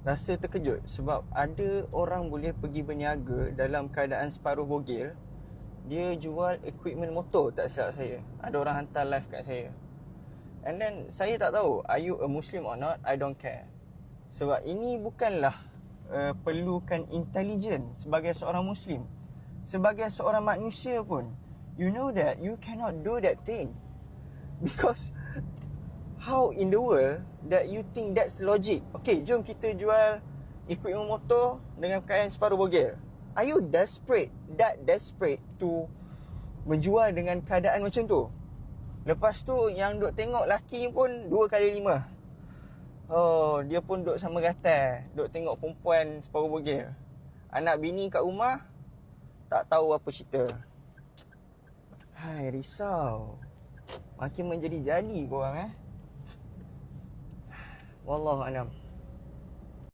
rasa terkejut sebab ada orang boleh pergi berniaga dalam keadaan separuh bogil dia jual equipment motor tak silap saya. Ada orang hantar live kat saya. And then saya tak tahu are you a muslim or not? I don't care. Sebab ini bukanlah uh, perlukan intelligent sebagai seorang muslim. Sebagai seorang manusia pun you know that you cannot do that thing. Because how in the world that you think that's logic? Okay, jom kita jual equipment motor dengan kain separuh bogel. Are you desperate, that desperate to menjual dengan keadaan macam tu? Lepas tu yang duk tengok laki pun dua kali lima. Oh, dia pun duk sama gatal. Duk tengok perempuan separuh bogel. Anak bini kat rumah tak tahu apa cerita. Hai, risau. Makin menjadi jadi korang eh. Wallahu a'lam.